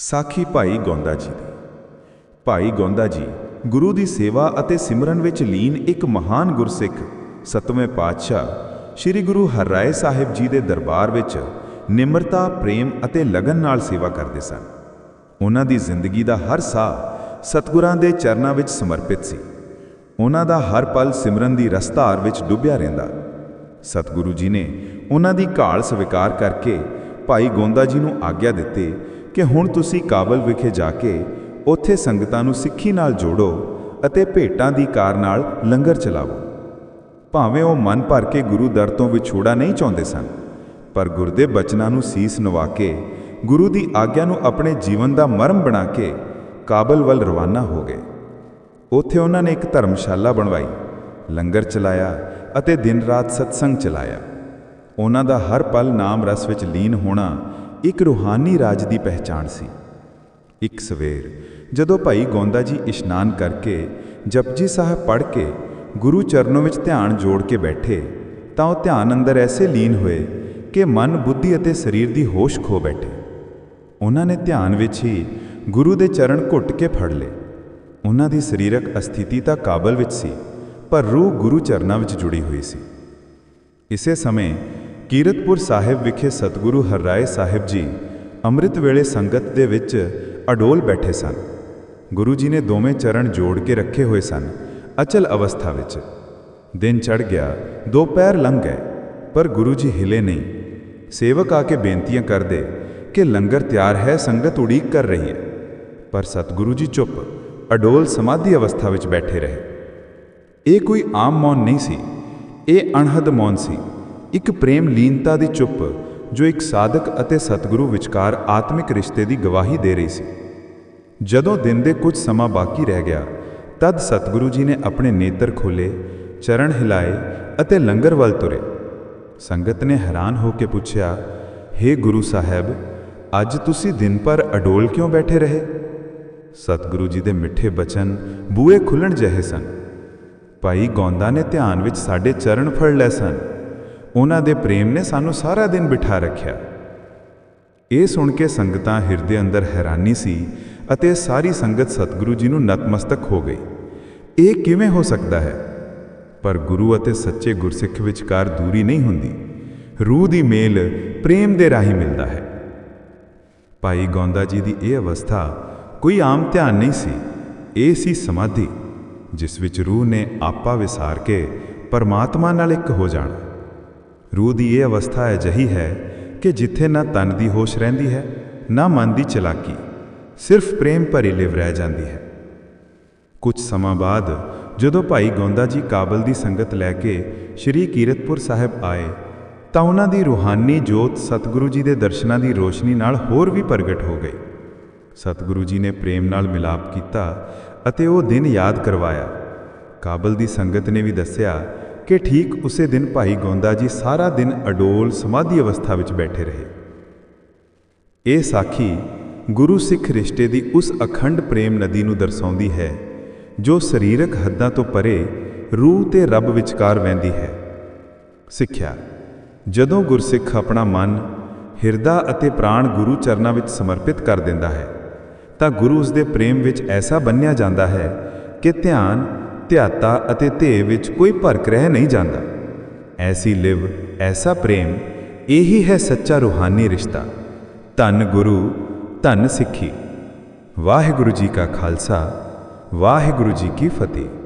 ਸਾਖੀ ਭਾਈ ਗੋਂਦਾ ਜੀ ਦੀ। ਭਾਈ ਗੋਂਦਾ ਜੀ ਗੁਰੂ ਦੀ ਸੇਵਾ ਅਤੇ ਸਿਮਰਨ ਵਿੱਚ ਲੀਨ ਇੱਕ ਮਹਾਨ ਗੁਰਸਿੱਖ, ਸਤਵੇਂ ਪਾਤਸ਼ਾਹ, ਸ੍ਰੀ ਗੁਰੂ ਹਰਰਾਏ ਸਾਹਿਬ ਜੀ ਦੇ ਦਰਬਾਰ ਵਿੱਚ ਨਿਮਰਤਾ, ਪ੍ਰੇਮ ਅਤੇ ਲਗਨ ਨਾਲ ਸੇਵਾ ਕਰਦੇ ਸਨ। ਉਹਨਾਂ ਦੀ ਜ਼ਿੰਦਗੀ ਦਾ ਹਰ ਸਾਹ ਸਤਿਗੁਰਾਂ ਦੇ ਚਰਨਾਂ ਵਿੱਚ ਸਮਰਪਿਤ ਸੀ। ਉਹਨਾਂ ਦਾ ਹਰ ਪਲ ਸਿਮਰਨ ਦੀ ਰਸਤਾਰ ਵਿੱਚ ਡੁੱਬਿਆ ਰਹਿੰਦਾ। ਸਤਿਗੁਰੂ ਜੀ ਨੇ ਉਹਨਾਂ ਦੀ ਘਾਲ ਸਵੀਕਾਰ ਕਰਕੇ ਭਾਈ ਗੋਂਦਾ ਜੀ ਨੂੰ ਆਗਿਆ ਦਿੱਤੀ ਕਿ ਹੁਣ ਤੁਸੀਂ ਕਾਬਲ ਵਿਖੇ ਜਾ ਕੇ ਉੱਥੇ ਸੰਗਤਾਂ ਨੂੰ ਸਿੱਖੀ ਨਾਲ ਜੋੜੋ ਅਤੇ ਭੇਟਾਂ ਦੀ ਕਾਰ ਨਾਲ ਲੰਗਰ ਚਲਾਵੋ। ਭਾਵੇਂ ਉਹ ਮਨ ਭਰ ਕੇ ਗੁਰੂ ਦਰ ਤੋਂ ਵਿਛੋੜਾ ਨਹੀਂ ਚਾਹੁੰਦੇ ਸਨ, ਪਰ ਗੁਰ ਦੇ ਬਚਨਾਂ ਨੂੰ ਸੀਸ ਨਵਾ ਕੇ ਗੁਰੂ ਦੀ ਆਗਿਆ ਨੂੰ ਆਪਣੇ ਜੀਵਨ ਦਾ ਮਰਮ ਬਣਾ ਕੇ ਕਾਬਲ ਵੱਲ ਰਵਾਨਾ ਹੋ ਗਏ। ਉੱਥੇ ਉਹਨਾਂ ਨੇ ਇੱਕ ਧਰਮਸ਼ਾਲਾ ਬਣਵਾਈ, ਲੰਗਰ ਚਲਾਇਆ ਅਤੇ ਦਿਨ ਰਾਤ ਸਤਸੰਗ ਚਲਾਇਆ। ਉਹਨਾਂ ਦਾ ਹਰ ਪਲ ਨਾਮ ਰਸ ਵਿੱਚ ਲੀਨ ਹੋਣਾ ਇੱਕ ਰੂਹਾਨੀ ਰਾਜ ਦੀ ਪਹਿਚਾਣ ਸੀ। ਇੱਕ ਸਵੇਰ, ਜਦੋਂ ਭਾਈ ਗੋਂਦਾ ਜੀ ਇਸ਼ਨਾਨ ਕਰਕੇ ਜਪਜੀ ਸਾਹਿਬ ਪੜ੍ਹ ਕੇ ਗੁਰੂ ਚਰਨੋਂ ਵਿੱਚ ਧਿਆਨ ਜੋੜ ਕੇ ਬੈਠੇ, ਤਾਂ ਉਹ ਧਿਆਨ ਅੰਦਰ ਐਸੇ ਲੀਨ ਹੋਏ ਕਿ ਮਨ, ਬੁੱਧੀ ਅਤੇ ਸਰੀਰ ਦੀ ਹੋਸ਼ ਖੋ ਬੈਠੇ। ਉਹਨਾਂ ਨੇ ਧਿਆਨ ਵਿੱਚ ਹੀ ਗੁਰੂ ਦੇ ਚਰਨ ਘੁੱਟ ਕੇ ਫੜ ਲਏ। ਉਹਨਾਂ ਦੀ ਸਰੀਰਕ ਅਸਥਿਤੀ ਤਾਂ ਕਾਬਲ ਵਿੱਚ ਸੀ, ਪਰ ਰੂਹ ਗੁਰੂ ਚਰਨਾਂ ਵਿੱਚ ਜੁੜੀ ਹੋਈ ਸੀ। ਇਸੇ ਸਮੇਂ ਕੀਰਤਪੁਰ ਸਾਹਿਬ ਵਿਖੇ ਸਤਿਗੁਰੂ ਹਰਰਾਏ ਸਾਹਿਬ ਜੀ ਅੰਮ੍ਰਿਤ ਵੇਲੇ ਸੰਗਤ ਦੇ ਵਿੱਚ ਅਡੋਲ ਬੈਠੇ ਸਨ। ਗੁਰੂ ਜੀ ਨੇ ਦੋਵੇਂ ਚਰਨ ਜੋੜ ਕੇ ਰੱਖੇ ਹੋਏ ਸਨ ਅਚਲ ਅਵਸਥਾ ਵਿੱਚ। ਦਿਨ ਚੜ ਗਿਆ ਦੋ ਪੈਰ ਲੰਘ ਗਏ, ਪਰ ਗੁਰੂ ਜੀ ਹਿਲੇ ਨਹੀਂ। ਸੇਵਕ ਆ ਕੇ ਬੇਨਤੀਆਂ ਕਰਦੇ ਕਿ ਲੰਗਰ ਤਿਆਰ ਹੈ, ਸੰਗਤ ਉਡੀਕ ਕਰ ਰਹੀ ਹੈ। ਪਰ ਸਤਿਗੁਰੂ ਜੀ ਚੁੱਪ, ਅਡੋਲ ਸਮਾਧੀ ਅਵਸਥਾ ਵਿੱਚ ਬੈਠੇ ਰਹੇ। ਇਹ ਕੋਈ ਆਮ ਮੌਨ ਨਹੀਂ ਸੀ, ਇਹ ਅਣਹਦ ਮੌਨ ਸੀ। ਇੱਕ ਪ੍ਰੇਮ ਲੀਨਤਾ ਦੀ ਚੁੱਪ, ਜੋ ਇੱਕ ਸਾਧਕ ਅਤੇ ਸਤਿਗੁਰੂ ਵਿਚਕਾਰ ਆਤਮਿਕ ਰਿਸ਼ਤੇ ਦੀ ਗਵਾਹੀ ਦੇ ਰਹੀ ਸੀ। ਜਦੋਂ ਦਿਨ ਦੇ ਕੁਝ ਸਮਾਂ ਬਾਕੀ ਰਹਿ ਗਿਆ, ਤਦ ਸਤਿਗੁਰੂ ਜੀ ਨੇ ਆਪਣੇ ਨੇਤਰ ਖੋਲੇ ਚਰਨ ਹਿਲਾਏ ਅਤੇ ਲੰਗਰ ਵੱਲ ਤੁਰੇ। ਸੰਗਤ ਨੇ ਹੈਰਾਨ ਹੋ ਕੇ ਪੁੱਛਿਆ हे ਗੁਰੂ ਸਾਹਿਬ, ਅੱਜ ਤੁਸੀਂ ਦਿਨ ਭਰ ਅਡੋਲ ਕਿਉਂ ਬੈਠੇ ਰਹੇ? ਸਤਿਗੁਰੂ ਜੀ ਦੇ ਮਿੱਠੇ ਬਚਨ ਬੂਏ ਖੁੱਲਣ ਜਿਹੇ ਸਨ। ਭਾਈ, ਗੌਂਦਾ ਨੇ ਧਿਆਨ ਵਿੱਚ ਸਾਡੇ ਚਰਨ ਫੜ ਲਏ ਸਨ। ਉਹਨਾਂ ਦੇ ਪ੍ਰੇਮ ਨੇ ਸਾਨੂੰ ਸਾਰਾ ਦਿਨ ਬਿਠਾ ਰੱਖਿਆ। ਇਹ ਸੁਣ ਕੇ ਸੰਗਤਾਂ ਹਿਰਦੇ ਅੰਦਰ ਹੈਰਾਨੀ ਸੀ ਅਤੇ ਸਾਰੀ ਸੰਗਤ ਸਤਿਗੁਰੂ ਜੀ ਨੂੰ ਨਤਮਸਤਕ ਹੋ ਗਈ। ਇਹ ਕਿਵੇਂ ਹੋ ਸਕਦਾ ਹੈ? ਪਰ ਗੁਰੂ ਅਤੇ ਸੱਚੇ ਗੁਰਸਿੱਖ ਵਿਚਕਾਰ ਦੂਰੀ ਨਹੀਂ ਹੁੰਦੀ। ਰੂਹ ਦੀ ਮੇਲ ਪ੍ਰੇਮ ਦੇ ਰਾਹੀਂ ਮਿਲਦਾ ਹੈ। ਭਾਈ ਗੋਂਦਾ ਜੀ ਦੀ ਇਹ ਅਵਸਥਾ ਕੋਈ ਆਮ ਧਿਆਨ ਨਹੀਂ ਸੀ। ਇਹ ਸੀ ਸਮਾਧੀ, ਜਿਸ ਵਿੱਚ ਰੂਹ ਨੇ ਆਪਾ ਵਿਸਾਰ ਕੇ ਪਰਮਾਤਮਾ ਨਾਲ ਇੱਕ ਹੋ ਜਾਣਾ। ਰੂਹ ਦੀ ਇਹ ਅਵਸਥਾ ਅਜਿਹੀ ਹੈ ਕਿ ਜਿੱਥੇ ਨਾ ਤਨ ਦੀ ਹੋਸ਼ ਰਹਿੰਦੀ ਹੈ, ਨਾ ਮਨ ਦੀ ਚਲਾਕੀ, ਸਿਰਫ ਪ੍ਰੇਮ ਭਰੀ ਲਿਵ ਰਹਿ ਜਾਂਦੀ ਹੈ। ਕੁਝ ਸਮਾਂ ਬਾਅਦ ਜਦੋਂ ਭਾਈ ਗੋਂਦਾ ਜੀ ਕਾਬਲ ਦੀ ਸੰਗਤ ਲੈ ਕੇ ਸ਼੍ਰੀ ਕੀਰਤਪੁਰ ਸਾਹਿਬ ਆਏ, ਤਾਂ ਉਹਨਾਂ ਦੀ ਰੂਹਾਨੀ ਜੋਤ ਸਤਿਗੁਰੂ ਜੀ ਦੇ ਦਰਸ਼ਨਾਂ ਦੀ ਰੋਸ਼ਨੀ ਨਾਲ ਹੋਰ ਵੀ ਪ੍ਰਗਟ ਹੋ ਗਈ। ਸਤਿਗੁਰੂ ਜੀ ਨੇ ਪ੍ਰੇਮ ਨਾਲ ਮਿਲਾਪ ਕੀਤਾ ਅਤੇ ਉਹ ਦਿਨ ਯਾਦ ਕਰਵਾਇਆ। ਕਾਬਲ ਦੀ ਸੰਗਤ ਨੇ ਵੀ ਦੱਸਿਆ ਕਿ ਠੀਕ ਉਸੇ ਦਿਨ ਭਾਈ ਗੋਂਦਾ ਜੀ ਸਾਰਾ ਦਿਨ ਅਡੋਲ ਸਮਾਧੀ ਅਵਸਥਾ ਵਿੱਚ ਬੈਠੇ ਰਹੇ। ਇਹ ਸਾਖੀ ਗੁਰੂ ਸਿੱਖ ਰਿਸ਼ਤੇ ਦੀ ਉਸ ਅਖੰਡ ਪ੍ਰੇਮ ਨਦੀ ਨੂੰ ਦਰਸਾਉਂਦੀ ਹੈ, ਜੋ ਸਰੀਰਕ ਹੱਦਾਂ ਤੋਂ ਪਰੇ ਰੂਹ ਤੇ ਰੱਬ ਵਿਚਕਾਰ ਵਹਿੰਦੀ ਹੈ। ਸਿੱਖਿਆ, ਜਦੋਂ ਗੁਰਸਿੱਖ ਆਪਣਾ ਮਨ, ਹਿਰਦਾ ਅਤੇ ਪ੍ਰਾਣ ਗੁਰੂ ਚਰਨਾਂ ਵਿੱਚ ਸਮਰਪਿਤ ਕਰ ਦਿੰਦਾ ਹੈ, ਤਾਂ ਗੁਰੂ ਉਸ ਦੇ ਪ੍ਰੇਮ ਵਿੱਚ ਐਸਾ ਬੰਨਿਆ ਜਾਂਦਾ ਹੈ ਕਿ ਧਿਆਨ ਧਿਆਤਾ ਅਤੇ ਧੇ ਵਿੱਚ ਕੋਈ ਭਰਕ ਰਹਿ ਨਹੀਂ ਜਾਂਦਾ। ਐਸੀ ਲਿਵ, ਐਸਾ ਪ੍ਰੇਮ, ਇਹੀ ਹੈ ਸੱਚਾ ਰੂਹਾਨੀ ਰਿਸ਼ਤਾ। ਧੰਨ ਗੁਰੂ, ਧੰਨ ਸਿੱਖੀ। ਵਾਹਿਗੁਰੂ ਜੀ ਕਾ ਖਾਲਸਾ, ਵਾਹਿਗੁਰੂ ਜੀ ਕੀ ਫਤਿਹ।